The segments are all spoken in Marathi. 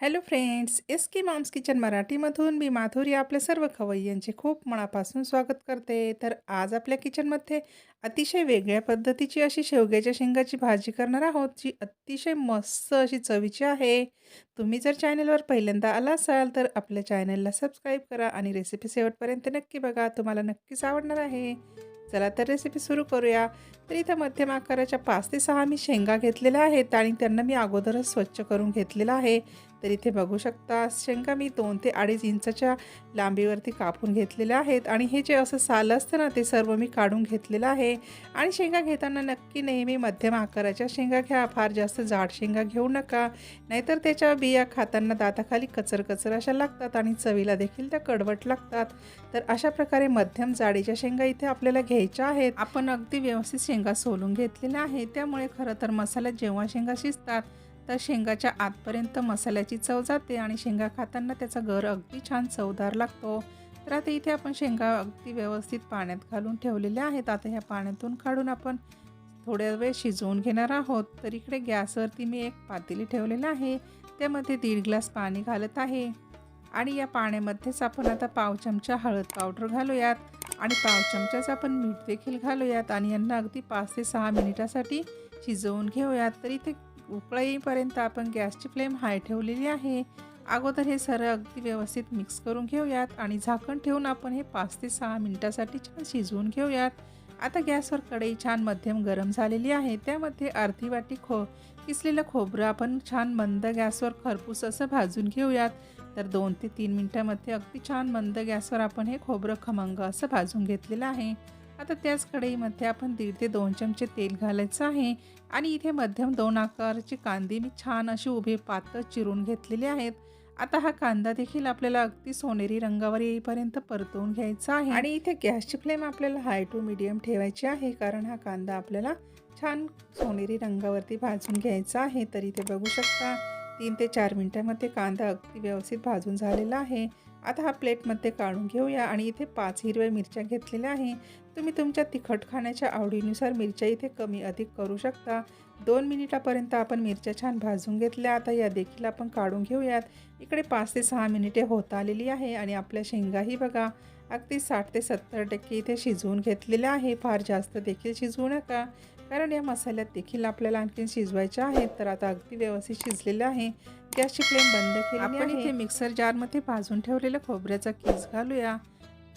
Hello friends S K moms kitchen मराठीमधून मी माधुरी आपल्या सर्व खवय्यांचे खूप मनापासून स्वागत करते. तर आज आपल्या किचनमध्ये अतिशय वेगळ्या पद्धतीची अशी शेवग्याच्या शेंगाची भाजी करणार आहोत जी अतिशय मस्त अशी चवीची आहे. तुम्ही जर चॅनलवर पहिल्यांदा आला असाल तर आपल्या चॅनलला सबस्क्राईब करा आणि रेसिपी शेवटपर्यंत नक्की बघा तुम्हाला नक्कीच आवडणार आहे. चला तर रेसिपी सुरू करूया. तर इथं मध्यम आकाराच्या पाच ते सहा मी शेंगा घेतलेल्या आहेत आणि त्यांना मी अगोदरच स्वच्छ करून घेतलेलं आहे. तर इथे बघू शकता शेंगा मी दोन ते अडीच इंचाच्या लांबीवरती कापून घेतलेल्या आहेत आणि हे जे असं साल असतं ना ते सर्व मी काढून घेतलेलं आहे. आणि शेंगा घेताना नक्की नेहमी मध्यम आकाराच्या शेंगा घ्या. फार जास्त जाड शेंगा घेऊ नका. नाहीतर त्याच्या बिया खाताना दाताखाली कचर कचर अशा लागतात आणि चवीला देखील त्या कडवट लागतात. तर अशा प्रकारे मध्यम जाडीच्या शेंगा इथे आपल्याला घ्यायच्या आहेत. आपण अगदी व्यवस्थित शेंगा शेंगा सोलून घेतलेल्या आहे त्यामुळे खरं तर मसाल्यात जेव्हा शेंगा शिजतात तर शेंगाच्या आतपर्यंत मसाल्याची चव जाते आणि शेंगा खाताना त्याचा गर अगदी छान चवदार लागतो. तर आता इथे आपण शेंगा अगदी व्यवस्थित पाण्यात घालून ठेवलेल्या आहेत. आता ह्या पाण्यातून काढून आपण थोड्या वेळ शिजवून घेणार आहोत. तर इकडे गॅसवरती मी एक पातेली ठेवलेलं आहे. त्यामध्ये दीड ग्लास पाणी घालत आहे. आणि या पाण्यामध्येच आपण आता पाव चमचा हळद पावडर घालूयात. आणि पाव चमचाच आपण मीठ देखील घालूयात आणि यांना अगदी पाच ते सहा मिनिटासाठी शिजवून घेऊयात. तर इथे उकळा येईपर्यंत आपण गॅसची फ्लेम हाय ठेवलेली आहे. अगोदर हे सरळ अगदी व्यवस्थित मिक्स करून घेऊयात आणि झाकण ठेवून आपण हे पाच ते सहा मिनिटासाठी छान शिजवून घेऊयात. आता गॅसवर कढई छान मध्यम गरम झालेली आहे. त्यामध्ये अर्धी वाटी खो किसलेलं खोबरं आपण छान मंद गॅसवर खरपूस असं भाजून घेऊयात. तर दोन ते तीन मिनटामध्ये अगदी छान मंद गॅसवर आपण हे खोबरं खमंग असं भाजून घेतलेलं आहे. आता त्याच कढईमध्ये आपण दीड ते दोन चमचे तेल घालायचं आहे. आणि इथे मध्यम दोन आकाराची कांदे मी छान अशी उभे पातळ चिरून घेतलेले आहेत. आता हा कांदा देखील आपल्याला अगदी सोनेरी रंगावर येईपर्यंत परतवून घ्यायचा आहे. आणि इथे गॅसची फ्लेम आपल्याला हाय टू मिडियम ठेवायची आहे कारण हा कांदा आपल्याला छान सोनेरी रंगावरती भाजून घ्यायचा आहे. तर इथे बघू शकता तीन ते चार मिनटामध्ये कांदा अगदी व्यवस्थित भाजून झालेला आहे. आता हा प्लेटमध्ये काढून घेऊया आणि इथे पाच हिरव्या मिरच्या घेतलेल्या आहे. तुम्ही तुमच्या तिखट खाण्याच्या आवडीनुसार मिरच्या इथे कमी अधिक करू शकता. दोन मिनिटापर्यंत आपण मिरच्या छान भाजून घेतल्या. आता या देखील आपण काढून घेऊयात. इकडे पाच ते सहा मिनिटे होत आलेली आहे आणि आपल्या शेंगाही बघा अगदी साठ ते सत्तर टक्के इथे शिजवून घेतलेल्या आहे. फार जास्त देखील शिजवू नका. कारण या मसाल्यात देखील आपल्याला आणखीन शिजवायचे आहेत तर आता अगदी व्यवस्थित शिजलेलं आहे. गॅसची फ्लेम बंद केली आपण इथे मिक्सर जारमध्ये भाजून ठेवलेलं खोबऱ्याचा कीस घालूया.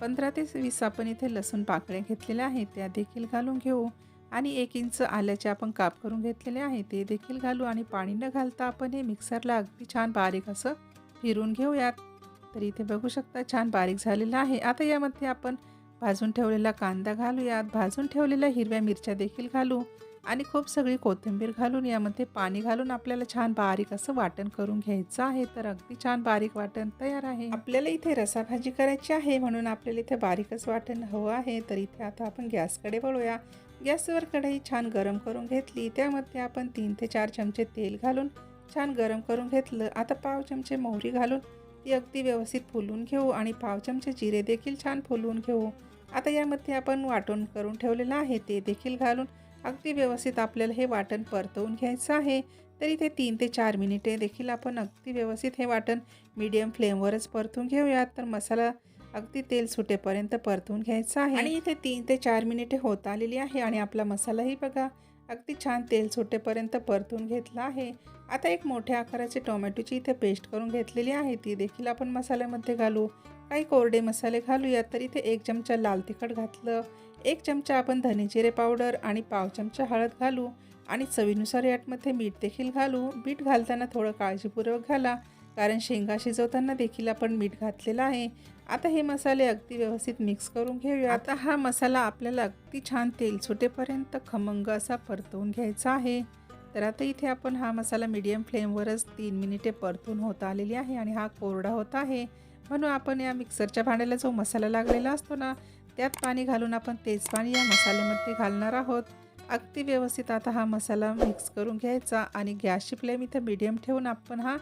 पंधरा ते वीस आपण इथे लसूण पाकळ्या घेतलेल्या आहेत त्या देखील घालून घेऊ. आणि एक इंच आल्याचे आपण काप करून घेतलेले आहे ते देखील घालू. आणि पाणी न घालता आपण हे मिक्सरला अगदी छान बारीक असं फिरून घेऊयात. तर इथे बघू शकता छान बारीक झालेलं आहे. आता यामध्ये आपण भाजून ठेवलेला कांदा घालूयात भाजून ठेवलेल्या हिरव्या मिरच्या देखील घालू आणि खूप सगळी कोथिंबीर घालून यामध्ये पाणी घालून आपल्याला छान बारीक असं वाटण करून घ्यायचं आहे. तर अगदी छान बारीक वाटण तयार आहे. आपल्याला इथे रसाभाजी करायची आहे म्हणून आपल्याला इथे बारीकच वाटण हवं आहे. तर इथे आता आपण गॅसकडे वळूया. गॅसवर कढई छान गरम करून घेतली. त्यामध्ये आपण तीन ते चार चमचे तेल घालून छान गरम करून घेतलं. आता पाव चमचे मोहरी घालून ती अगदी व्यवस्थित फुलून घेऊ आणि पाव चमचे जिरे देखील छान फुलवून घेऊ. आता यामध्ये आपण वाटण करून ठेवलेलं आहे ते देखील घालून. अगदी व्यवस्थित आपल्याला हे वाटण परतवून घ्यायचं आहे. तरी ते तीन ते चार मिनिटे देखील आपण अगदी व्यवस्थित हे वाटण मीडियम फ्लेमवरच परतून घेऊयात. तर मसाला अगदी तेल सुटेपर्यंत परतून घ्यायचं आहे. आणि इथे तीन ते चार मिनिटे होत आलेली आहे आणि आपला मसालाही बघा अगदी छान तेल सुटेपर्यंत परतून घेतला आहे. आता एक मोठ्या आकाराची टोमॅटोची इथे पेस्ट करून घेतलेली आहे. ती देखील आपण मसाल्यामध्ये घालू. काही कोरडे मसाले घालूयात तर इथे एक चमचा लाल तिखट घातलं एक चमचा आपण धने जिरे पावडर आणि पाव चमचा हळद घालू आणि चवीनुसार यातमध्ये मीठ देखील घालू. मीठ घालताना थोडं काळजीपूर्वक घाला कारण शेंगा शिजवताना देखील आपण मीठ घातलेलं आहे. आता हे मसाले अगदी व्यवस्थित मिक्स करून घेऊया आता हा मसाला आपल्याला अगदी छान तेल सुटेपर्यंत खमंग असा परतवून घ्यायचा आहे. तर आता इथे आपण हा मसाला मीडियम फ्लेमवरच तीन मिनिटे परतून होत आलेली आहे आणि हा कोरडा होत आहे. म्हणून आपण या मिक्सरच्या भांड्याला जो मसाला लागलेला असतो ना त्यात पाणी घालून आपण तेच पाणी या मसाल्यामध्ये घालणार आहोत. अगदी व्यवस्थित आता हा मसाला मिक्स करून घ्यायचा आणि गॅसची फ्लेम इथं मिडियम ठेवून आपण हा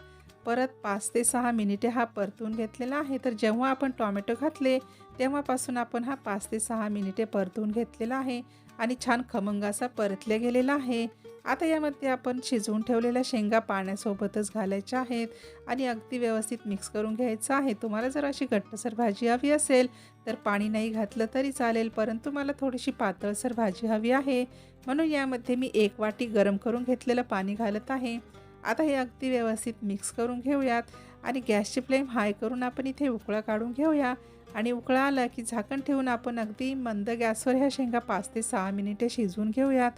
परत पाच ते सहा मिनिटे हा परतून घेतलेला आहे. तर जेव्हा आपण टॉमॅटो घातले तेव्हापासून आपण हा पाच ते सहा मिनिटे परतून घेतलेला आहे आणि छान खमंग असा परतले गेलेला आहे. आता यामध्ये आपण शिजवून ठेवलेल्या शेंगा पाण्यासोबतच घालायच्या आहेत आणि अगदी व्यवस्थित मिक्स करून घ्यायचं आहे. तुम्हाला जर अशी घट्टसर भाजी हवी असेल तर पाणी नाही घातलं तरी चालेल परंतु मला थोडीशी पातळसर भाजी हवी आहे. म्हणून यामध्ये मी एक वाटी गरम करून घेतलेलं पाणी घालत आहे. आता हे अगदी व्यवस्थित मिक्स करून घेऊयात आणि गॅसची फ्लेम हाय करून आपण इथे उकळा काढून घेऊया. आणि उकळा आला की झाकण ठेवून आपण अगदी मंद गॅसवर ह्या शेंगा पाच ते सहा मिनिटे शिजवून घेऊयात.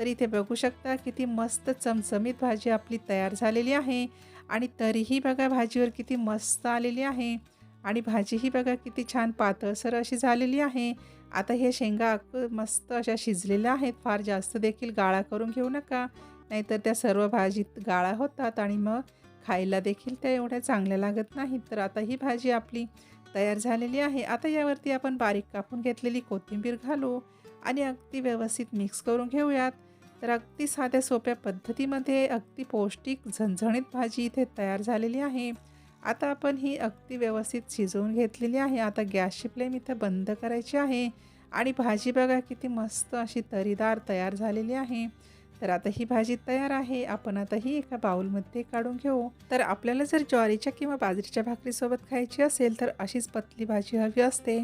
तर इथे बघू शकता किती मस्त चमचमीत भाजी आपली तयार झालेली आहे. आणि तरीही बघा भाजीवर किती मस्त आलेली आहे. आणि भाजीही बघा किती छान पातळसर अशी झालेली आहे. आता हे शेंगा मस्त अशा शिजलेल्या आहेत. फार जास्त देखील गाळा करून घेऊ नका. नाहीतर त्या सर्व भाजीत गाळा होतात आणि मग खायला देखील त्या एवढ्या चांगल्या लागत नाहीत. तर आता ही भाजी आपली तयार झालेली आहे. आता यावरती आपण बारीक कापून घेतलेली कोथिंबीर घालू आणि अगदी व्यवस्थित मिक्स करून घेऊयात. तर अगदी साध्या सोप्या पद्धतीमध्ये अगदी पौष्टिक झणझणीत भाजी इथे तयार झालेली आहे. आता आपण ही अगदी व्यवस्थित शिजवून घेतलेली आहे. आता गॅसची फ्लेम इथं बंद करायची आहे. आणि भाजी बघा किती मस्त अशी तरीदार तयार झालेली आहे. तर आता ही भाजी तयार आहे. आपण आता ही एका बाउलमध्ये काढून घेऊ. तर आपल्याला जर ज्वारीच्या किंवा बाजरीच्या भाकरीसोबत खायची असेल तर अशीच पतली भाजी हवी असते.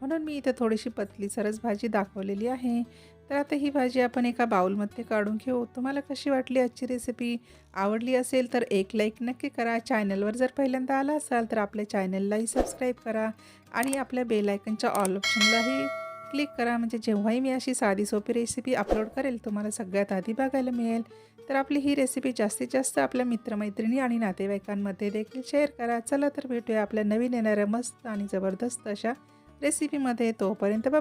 म्हणून मी इथं थोडीशी पतली सरस भाजी दाखवलेली आहे. तर आता ही भाजी आपण एका बाउलमध्ये काढून घेऊ. तुम्हाला कशी वाटली आजची रेसिपी आवडली असेल तर एक लाईक नक्की करा. चॅनलवर जर पहिल्यांदा आला असाल तर आपल्या चॅनललाही सबस्क्राईब करा आणि आपल्या बेलायकनच्या ऑल ऑप्शनलाही क्लिक करा. म्हणजे जेव्हाही मी अशी साधी सोपी रेसिपी अपलोड करेल तुम्हाला सगळ्यात आधी बघायला मिळेल. तर आपली ही रेसिपी जास्तीत जास्त आपल्या मित्रमैत्रिणी आणि नातेवाईकांमध्ये देखील शेअर करा. चला तर भेटूया आपल्या नवीन येणाऱ्या मस्त आणि जबरदस्त अशा रेसिपीमध्ये तोपर्यंत बाबा